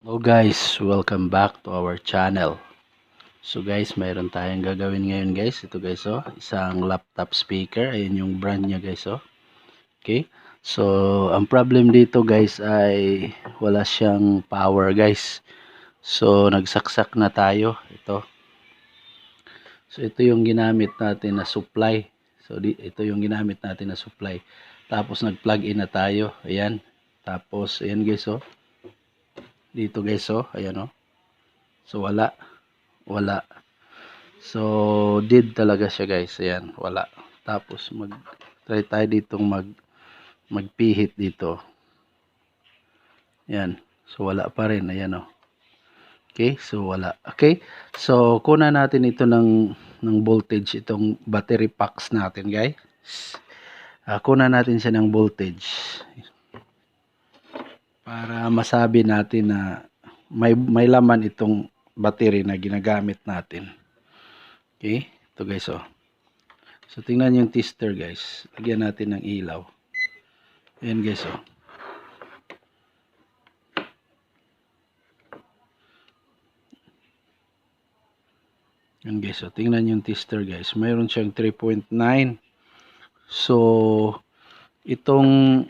Hello guys, welcome back to our channel. So guys, mayroon tayong gagawin ngayon guys. Ito guys oh, isang laptop speaker. Ayun yung brand niya guys oh. Okay? So, ang problem dito guys ay wala siyang power guys. So, nagsaksak na tayo. Ito. So, ito yung ginamit natin na supply. So, di, ito yung ginamit natin na supply. Tapos, nag-plug in na tayo. Ayan. Tapos, ayan guys oh dito guys oh. Ayan oh. So wala. Wala. So dead talaga siya guys. Ayan wala. Tapos mag try tayo ditong mag magpihit dito. Ayan. So wala pa rin. Ayan oh. Okay? So wala. Okay? So kuna natin ito ng ng voltage itong battery packs natin guys. Uh, kuna natin siya ng voltage para masabi natin na may may laman itong battery na ginagamit natin. Okay? Ito guys oh. So tingnan yung tester guys. Lagyan natin ng ilaw. Ayan guys oh. Ayan guys oh. Tingnan yung tester guys. Mayroon siyang 3.9. So itong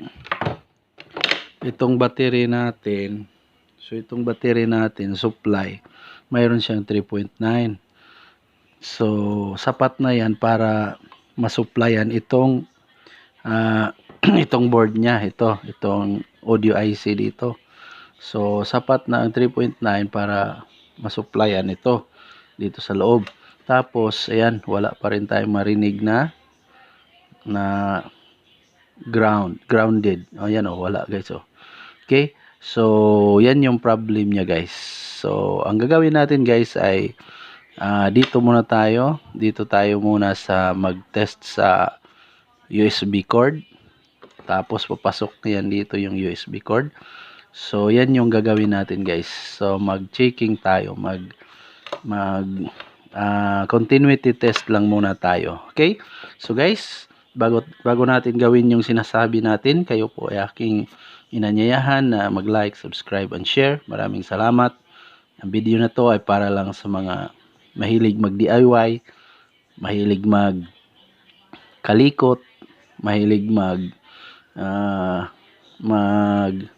itong battery natin, so itong battery natin, supply, mayroon siyang 3.9. So, sapat na yan para masupplyan itong uh, itong board niya, ito, itong audio IC dito. So, sapat na ang 3.9 para masupplyan ito dito sa loob. Tapos, ayan, wala pa rin tayong marinig na na ground, grounded. O, yan o, wala guys o. Okay? So, yan yung problem niya guys. So, ang gagawin natin guys ay uh, dito muna tayo. Dito tayo muna sa mag-test sa USB cord. Tapos, papasok yan dito yung USB cord. So, yan yung gagawin natin guys. So, mag-checking tayo. Mag, mag, uh, continuity test lang muna tayo. Okay? So, guys, bago, bago natin gawin yung sinasabi natin, kayo po ay aking inanyayahan na mag-like, subscribe, and share. Maraming salamat. Ang video na to ay para lang sa mga mahilig mag-DIY, mahilig mag kalikot, mahilig mag uh, mag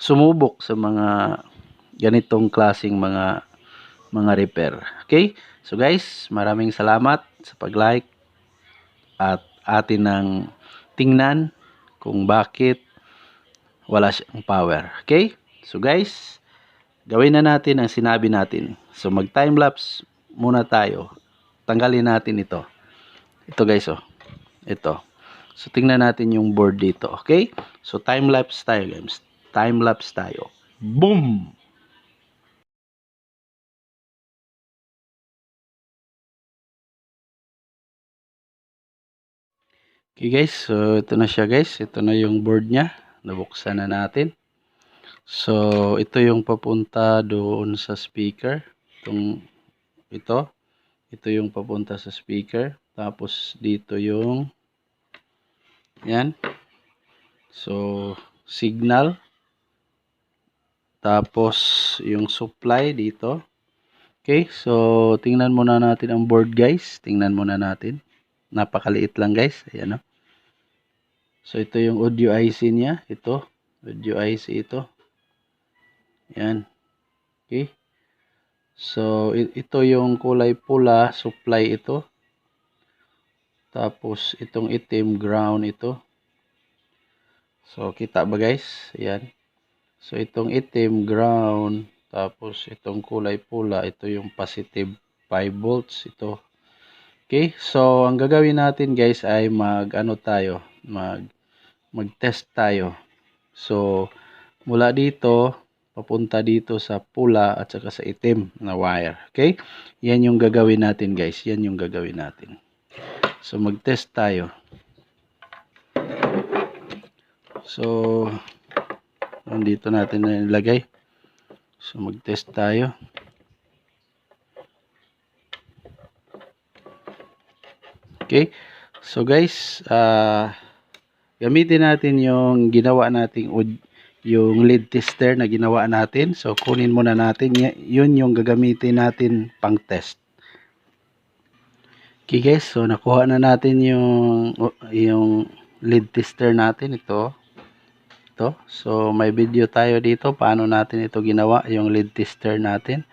sumubok sa mga ganitong klasing mga mga repair. Okay? So guys, maraming salamat sa pag-like at atin ng tingnan kung bakit wala siyang power. Okay? So guys, gawin na natin ang sinabi natin. So mag time lapse muna tayo. Tanggalin natin ito. Ito guys oh. Ito. So tingnan natin yung board dito. Okay? So time lapse tayo guys. Time lapse tayo. Boom! Okay guys, so ito na siya guys. Ito na yung board niya nabuksan na natin. So ito yung papunta doon sa speaker. Itong ito. Ito yung papunta sa speaker. Tapos dito yung yan. So signal. Tapos yung supply dito. Okay so tingnan muna natin ang board guys. Tingnan muna natin. Napakaliit lang guys. Ayan o no? So, ito yung audio IC niya. Ito. Audio IC ito. Yan. Okay. So, ito yung kulay pula. Supply ito. Tapos, itong itim ground ito. So, kita ba guys? Yan. So, itong itim ground. Tapos, itong kulay pula. Ito yung positive 5 volts. Ito. Okay. So, ang gagawin natin guys ay mag ano tayo. Mag mag-test tayo. So, mula dito, papunta dito sa pula at saka sa itim na wire. Okay? Yan yung gagawin natin guys. Yan yung gagawin natin. So, mag-test tayo. So, nandito natin na ilagay. So, mag-test tayo. Okay? So, guys, ah, uh, gamitin natin yung ginawa nating yung lead tester na ginawa natin. So, kunin muna natin. Yun yung gagamitin natin pang test. Okay guys, so nakuha na natin yung yung lead tester natin ito. Ito. So may video tayo dito paano natin ito ginawa yung lead tester natin.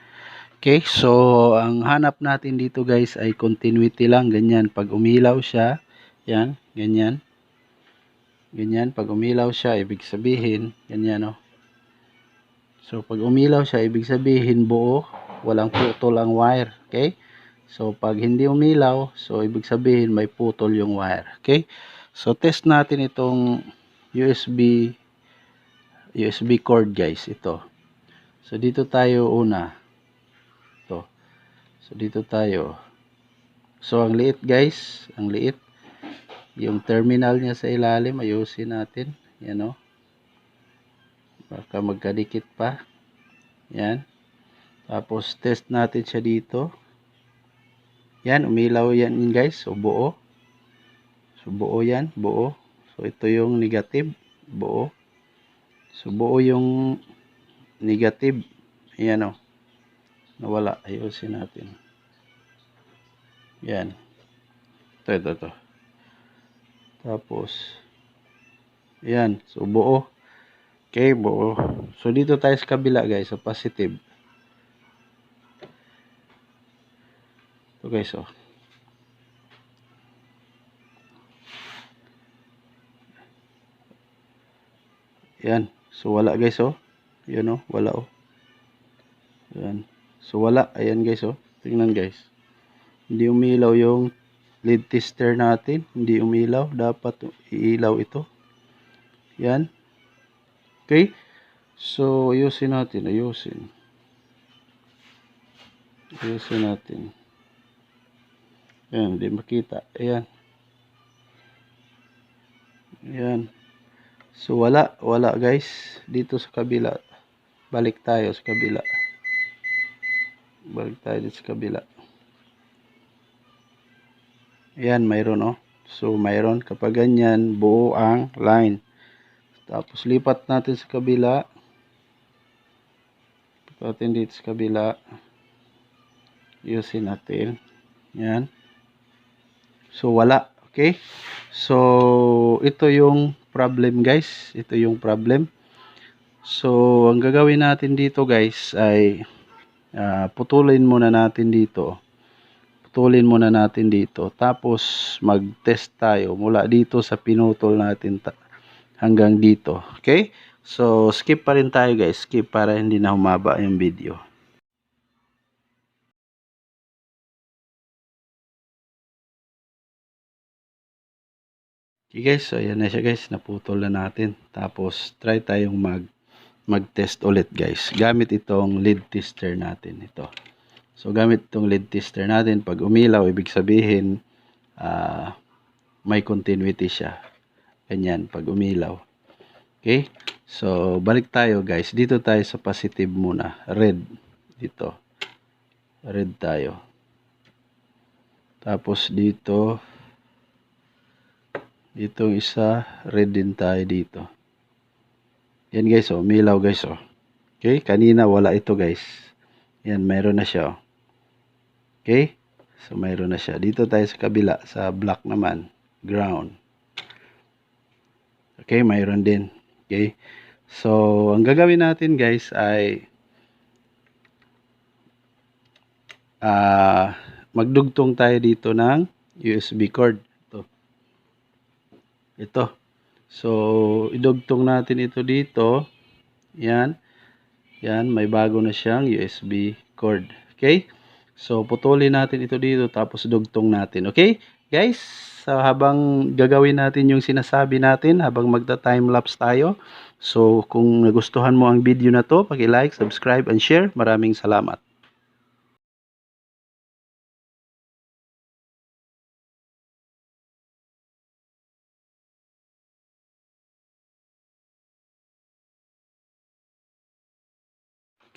Okay, so ang hanap natin dito guys ay continuity lang ganyan pag umilaw siya, yan, ganyan. Ganyan pag umilaw siya ibig sabihin ganyan oh. So pag umilaw siya ibig sabihin buo, walang putol ang wire, okay? So, pag hindi umilaw, so ibig sabihin may putol yung wire. Okay? So, test natin itong USB USB cord guys. Ito. So, dito tayo una. Ito. So, dito tayo. So, ang liit guys. Ang liit. Yung terminal niya sa ilalim, ayusin natin. Yan o. Baka magkadikit pa. Yan. Tapos, test natin siya dito. Yan, umilaw yan guys. So, buo. So, buo yan. Buo. So, ito yung negative. Buo. So, buo yung negative. Ayan o. Nawala. Ayusin natin. Yan. Ito, ito, ito. Tapos, yan. So, buo. Okay, buo. So, dito tayo sa kabila guys. Sa positive. Ito guys, oh. Yan. So, wala guys, oh. Yan, oh. Wala, oh. Yan. So, wala. Ayan guys, oh. Tingnan guys. Hindi umilaw yung lead tester natin. Hindi umilaw. Dapat iilaw ito. Yan. Okay. So, ayusin natin. Ayusin. Ayusin natin. Ayan, hindi makita. Ayan. Ayan. So, wala. Wala, guys. Dito sa kabila. Balik tayo sa kabila. Balik tayo dito sa kabila. Ayan, mayroon, oh. So, mayroon. Kapag ganyan, buo ang line. Tapos, lipat natin sa kabila. Lipat natin dito sa kabila. Ayusin natin. Yan. So, wala. Okay? So, ito yung problem guys. Ito yung problem. So, ang gagawin natin dito guys ay ah, putulin muna natin dito. Putulin muna natin dito. Tapos, mag-test tayo mula dito sa pinutol natin hanggang dito. Okay? So, skip pa rin tayo guys. Skip para hindi na humaba yung video. Okay guys, so ayan na siya guys, naputol na natin. Tapos try tayong mag mag-test ulit guys. Gamit itong lead tester natin ito. So gamit itong lead tester natin, pag umilaw ibig sabihin ah, may continuity siya. Ganyan pag umilaw. Okay? So balik tayo guys. Dito tayo sa positive muna. Red dito. Red tayo. Tapos dito Itong isa, red din tayo dito. Yan guys, oh, umilaw guys, oh. Okay, kanina wala ito guys. Yan, mayroon na siya, oh. Okay, so mayroon na siya. Dito tayo sa kabila, sa black naman, ground. Okay, mayroon din. Okay, so ang gagawin natin guys ay ah magdugtong tayo dito ng USB cord. Ito. So, idugtong natin ito dito. Yan. Yan, may bago na siyang USB cord. Okay? So, putulin natin ito dito tapos dugtong natin. Okay? Guys, so habang gagawin natin yung sinasabi natin, habang magta-time-lapse tayo. So, kung nagustuhan mo ang video na to, paki-like, subscribe, and share. Maraming salamat.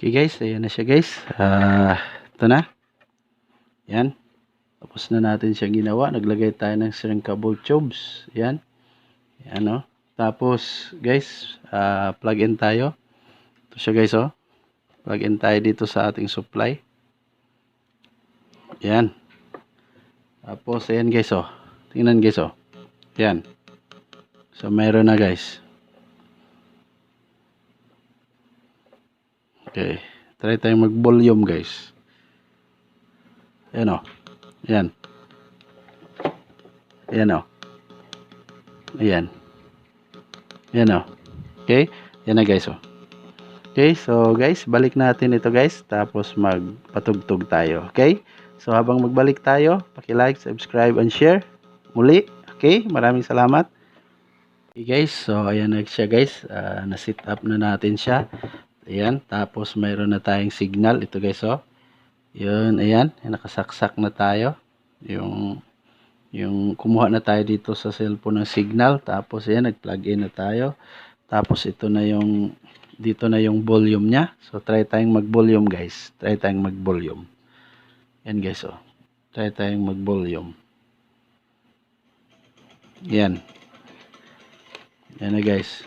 Okay guys, ayan na siya guys. Ah, ito na. Yan. Tapos na natin siya ginawa. Naglagay tayo ng shrinkable tubes. Yan. Yan o. Tapos, guys, ah, plug in tayo. Ito siya guys, oh. Plug in tayo dito sa ating supply. Yan. Tapos, ayan guys, oh. Tingnan guys, oh. Yan. So, mayroon na guys. Okay. Try tayong mag-volume guys. Ayan, oh. Ayan. Ayan, oh. Ayan. Ayan, oh. Okay. Yan na guys, oh. Okay, so guys, balik natin ito guys. Tapos magpatugtog tayo. Okay? So habang magbalik tayo, paki-like, subscribe, and share. Muli. Okay? Maraming salamat. Okay guys, so ayan na siya guys. Ah, na-set up na natin siya. Ayan. Tapos mayroon na tayong signal. Ito guys, oh. Yun, ayan. Nakasaksak na tayo. Yung yung kumuha na tayo dito sa cellphone ng signal. Tapos ayan, nag-plug in na tayo. Tapos ito na yung dito na yung volume niya. So try tayong mag-volume guys. Try tayong mag-volume. Yan guys oh. Try tayong mag-volume. Yan. Yan na guys.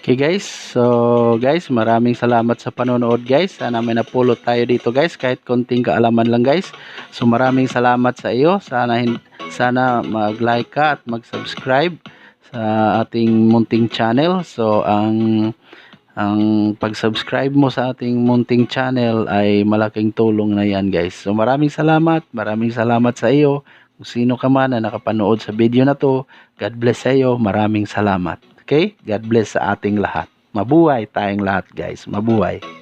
Okay guys, so guys, maraming salamat sa panonood guys. Sana may napulot tayo dito guys, kahit konting kaalaman lang guys. So maraming salamat sa iyo. Sana sana mag-like ka at mag-subscribe sa ating munting channel. So ang ang pag-subscribe mo sa ating munting channel ay malaking tulong na yan guys. So maraming salamat, maraming salamat sa iyo. Kung sino ka man na nakapanood sa video na to, God bless sa iyo. Maraming salamat. Okay? God bless sa ating lahat. Mabuhay tayong lahat guys. Mabuhay.